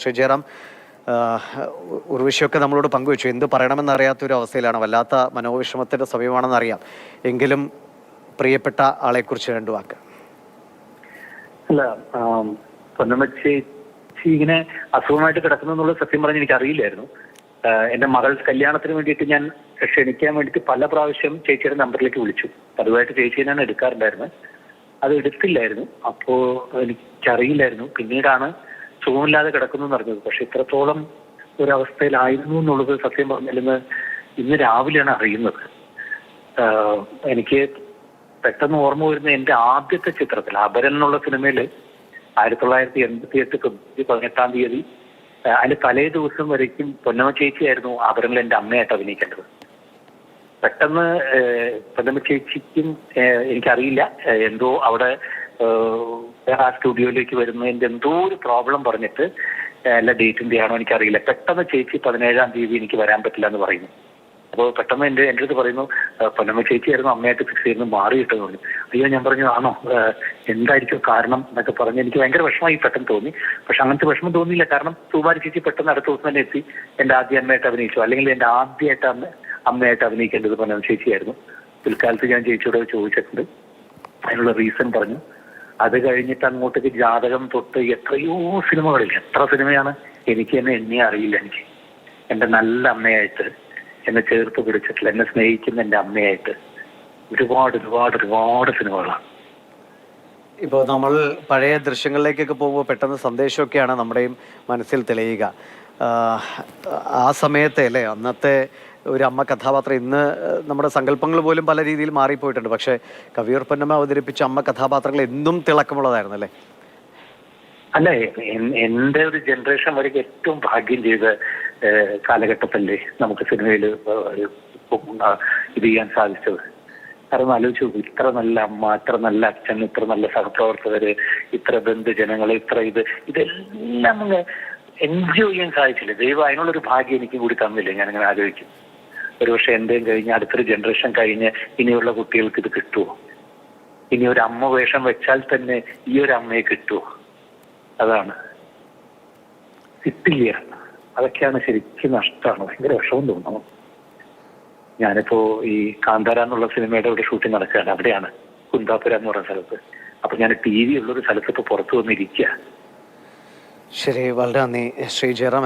ശ്രീ ജയറാം ഉർവശിയൊക്കെ നമ്മളോട് പങ്കുവച്ചു. എന്ത് പറയണമെന്നറിയാത്ത ഒരു അവസ്ഥയിലാണ് വല്ലാത്ത മനോവിഷമത്തിന്റെ സമയമാണെന്ന് അറിയാം എങ്കിലും പ്രിയപ്പെട്ട ആളെക്കുറിച്ച് രണ്ടു വാക്ക്. അല്ല പൊന്നമ്മച്ചേച്ചി പൊന്നമ്മ ഇങ്ങനെ അസുഖമായിട്ട് കിടക്കുന്നു എന്നുള്ള സത്യം പറഞ്ഞ് എനിക്ക് അറിയില്ലായിരുന്നു എന്റെ മകൾ കല്യാണത്തിന് വേണ്ടിയിട്ട് ഞാൻ ക്ഷണിക്കാൻ വേണ്ടിയിട്ട് പല പ്രാവശ്യം ചേച്ചിയുടെ നമ്പറിലേക്ക് വിളിച്ചു. പതിവായിട്ട് ചേച്ചീനാണ് എടുക്കാറുണ്ടായിരുന്നത്. അത് എടുത്തില്ലായിരുന്നു. അപ്പോ എനിക്കറിയില്ലായിരുന്നു. പിന്നീടാണ് സുഖമില്ലാതെ കിടക്കുന്നു എന്ന് അറിഞ്ഞത്. പക്ഷെ ഇത്രത്തോളം ഒരവസ്ഥയിലായിരുന്നു എന്നുള്ളത് സത്യം പറഞ്ഞില്ലെന്ന് ഇന്ന് രാവിലെയാണ് അറിയുന്നത്. എനിക്ക് പെട്ടെന്ന് ഓർമ്മ വരുന്ന എന്റെ ആദ്യത്തെ ചിത്രത്തിൽ അപരൻ എന്നുള്ള സിനിമയിൽ ആയിരത്തി തൊള്ളായിരത്തി എൺപത്തി എട്ട് ഫെബ്രുവരി പതിനെട്ടാം തീയതി അതിന്റെ തലേ ദിവസം വരയ്ക്കും പൊന്നമ്മ ചേച്ചിയായിരുന്നു അപരനിൽ എന്റെ അമ്മയായിട്ട് അഭിനയിക്കേണ്ടത്. പെട്ടെന്ന് പൊന്നമ ചേച്ചിക്കും എനിക്കറിയില്ല എന്തോ അവിടെ ആ സ്റ്റുഡിയോയിലേക്ക് വരുന്നതിന്റെ എന്തോ ഒരു പ്രോബ്ലം പറഞ്ഞിട്ട് അല്ല ഡേറ്റ് ഡേറ്റിന്റെ ആണോ എനിക്കറിയില്ല. പെട്ടെന്ന് ചേച്ചി പതിനേഴാം തീയതി എനിക്ക് വരാൻ പറ്റില്ല എന്ന് പറയുന്നു. അപ്പോൾ പെട്ടെന്ന് എന്റെ എന്റെ അടുത്ത് പറയുന്നു പൊന്നമ്മ ചേച്ചി ആയിരുന്നു അമ്മയായിട്ട് ഫിക്സ് ചെയ്യുന്നു മാറി കിട്ടുന്നു പറഞ്ഞു. അയ്യോ ഞാൻ പറഞ്ഞു ആണോ? എന്തായിരിക്കും കാരണം? എന്നൊക്കെ പറഞ്ഞ് എനിക്ക് ഭയങ്കര വിഷമമായി പെട്ടെന്ന് തോന്നി. പക്ഷെ അങ്ങനത്തെ വിഷമം തോന്നിയില്ല. കാരണം സുകുമാരി ചേച്ചി പെട്ടെന്ന് അടുത്ത ദിവസം തന്നെ എത്തി. എന്റെ ആദ്യ അമ്മയായിട്ട് അഭിനയിച്ചു. അല്ലെങ്കിൽ എന്റെ ആദ്യമായിട്ട് അമ്മ അമ്മയായിട്ട് അഭിനയിക്കേണ്ടത് പൊന്നമ്മ ചേച്ചിയായിരുന്നു. പിൽക്കാലത്ത് ഞാൻ ചേച്ചിയോട് ചോദിച്ചിട്ടുണ്ട്. അതിനുള്ള റീസൺ പറഞ്ഞു. അത് കഴിഞ്ഞിട്ട് അങ്ങോട്ടേക്ക് ജാതകം തൊട്ട് എത്രയോ സിനിമകളിൽ എത്ര സിനിമയാണ് എനിക്ക് തന്നെ എന്നെ അറിയില്ല എനിക്ക്. എന്റെ നല്ല അമ്മയായിട്ട് എന്നെ ചേർത്ത് പിടിച്ചിട്ടില്ല എന്നെ സ്നേഹിക്കുന്ന എന്റെ അമ്മയായിട്ട് ഒരുപാട് ഒരുപാട് ഒരുപാട് സിനിമകളാണ് ഇപ്പോൾ നമ്മൾ പഴയ ദൃശ്യങ്ങളിലേക്കൊക്കെ പോകുമ്പോൾ പെട്ടെന്ന് സന്ദേശമൊക്കെയാണ് നമ്മുടെയും മനസ്സിൽ തെളിയുക. ആ സമയത്തെ അല്ലേ അന്നത്തെ ഒരു അമ്മ കഥാപാത്രം. ഇന്ന് നമ്മുടെ സങ്കല്പങ്ങൾ പോലും പല രീതിയിൽ മാറിപ്പോയിട്ടുണ്ട്. പക്ഷേ കവിയൂർ പൊന്നമ്മ അവതരിപ്പിച്ച അമ്മ കഥാപാത്രങ്ങൾ എന്നും തിളക്കമുള്ളതായിരുന്നു അല്ലേ? അല്ല എന്റെ ഒരു ജനറേഷൻ വരെ ഏറ്റവും ഭാഗ്യം ചെയ്ത കാലഘട്ടത്തല്ലേ നമുക്ക് സിനിമയിൽ ഇത് ചെയ്യാൻ സാധിച്ചത്. കാരണം ആലോചിച്ചു ഇത്ര നല്ല അമ്മ ഇത്ര നല്ല അച്ഛൻ ഇത്ര നല്ല സഹപ്രവർത്തകര് ഇത്ര ബന്ധുജനങ്ങൾ ഇത്ര ഇത് ഇതെല്ലാം അങ്ങ് എൻജോയ് ചെയ്യാൻ സാധിച്ചില്ല? ദൈവം അതിനുള്ളൊരു ഭാഗ്യം എനിക്ക് കൂടി തന്നില്ല? ഞാൻ അങ്ങനെ ആലോചിക്കും. ഒരുപക്ഷെ എന്റെയും കഴിഞ്ഞ് അടുത്തൊരു ജനറേഷൻ കഴിഞ്ഞ് ഇനിയുള്ള കുട്ടികൾക്ക് ഇത് കിട്ടുമോ ഇനി ഒരു അമ്മ വേഷം വെച്ചാൽ തന്നെ ഈ ഒരു അമ്മയെ കിട്ടുമോ അതാണ്. കിട്ടില്ല. അതൊക്കെയാണ് ശരിക്കും നഷ്ടമാണ് ഭയങ്കര വിഷമം തോന്നുന്നു. ഞാനിപ്പോ ഈ കാന്താര എന്നുള്ള സിനിമയുടെ ഇവിടെ ഷൂട്ടിംഗ് നടക്കുകയാണ്. അവിടെയാണ് കുന്താപുര എന്ന് പറയുന്ന സ്ഥലത്ത്. അപ്പൊ ഞാൻ ടി വി ഉള്ളൊരു സ്ഥലത്ത് ഇപ്പൊ പുറത്തു വന്നിരിക്കുക ശരി വളരെ നന്ദി. ശ്രീ ജയറാം